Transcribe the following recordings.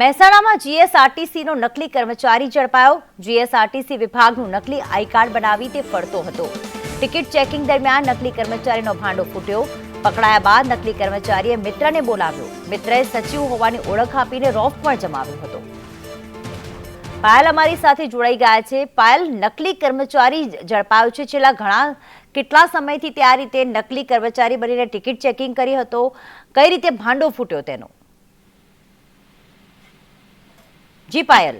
મહેસાણામાં જીએસઆરટીસીનો નકલી કર્મચારી ઝડપાયો. જીએસઆરટીસી વિભાગનું નકલી આઈ કાર્ડ બનાવી તે ફરતો હતો. ટિકિટ ચેકિંગ દરમિયાન નકલી કર્મચારીનો ભાંડો ફૂટ્યો. પકડાયા બાદ નકલી કર્મચારીએ મિત્રને બોલાવ્યો. મિત્રએ સચિવ હોવાની ઓળખ આપીને રોફ પણ જમાવ્યો હતો. પાયલ અમારી સાથે જોડાઈ ગયા છે. પાયલ, નકલી કર્મચારી ઝડપાયો છે. છેલ્લા ઘણા, કેટલા સમયથી તે આ રીતે નકલી કર્મચારી બનીને ટિકિટ ચેકિંગ કરી હતો? કઈ રીતે ભાંડો ફૂટ્યો તેનો? જી, પાયલ.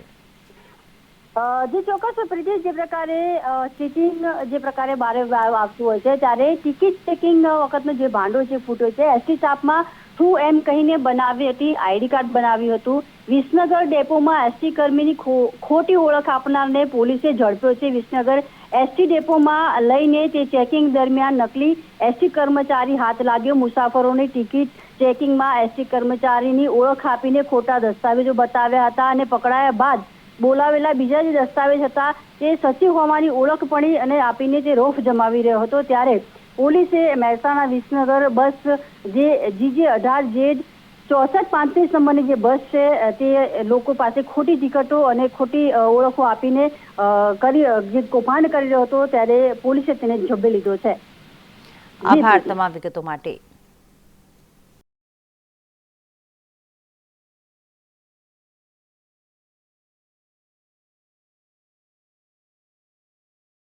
જે ચોક્કસ પ્રીતિ જે પ્રકારે ચીટિંગ જે પ્રકારે બારે આવતું હોય છે, ત્યારે ટિકિટ ચેકિંગ વખતનો જે ભાંડો છે ફૂટ્યો છે, એસટી સ્ટાફમાં હું એમ કહીને બનાવી હતી, આઈડી કાર્ડ બનાવ્યું હતું. વિસનગર ડેપોમાં એસટી કર્મીની ખોટી ઓળખ આપનારને પોલીસે ઝડપ્યો છે વિસનગર એસટી ડેપોમાં લઈને તે ચેકિંગ દરમિયાન નકલી એસટી કર્મચારી હાથ લાગ્યો. મુસાફરોની ટિકિટ ચેકિંગમાં એસટી કર્મચારીની ઓળખ આપીને ખોટા દસ્તાવેજો બતાવ્યા હતા અને પકડાયા બાદ બોલાવેલા બીજા જે દસ્તાવેજ હતા તે સચિવ હોવાની ઓળખ પડી અને આપીને તે રોફ જમાવી રહ્યો હતો. ત્યારે પોલીસે મહેસાણા વિસનગર બસ જે જીજે અઢાર જેડ ચોસઠ પાંત્રીસ નંબરની જે બસ છે તે લોકો પાસે ખોટી ટિકિટો અને ખોટી ઓળખો આપીને કરી જે કૌભાંડ કરી રહ્યો હતો ત્યારે પોલીસે તેને ઝડપી લીધો છે. આભાર તમામ વિગતો માટે.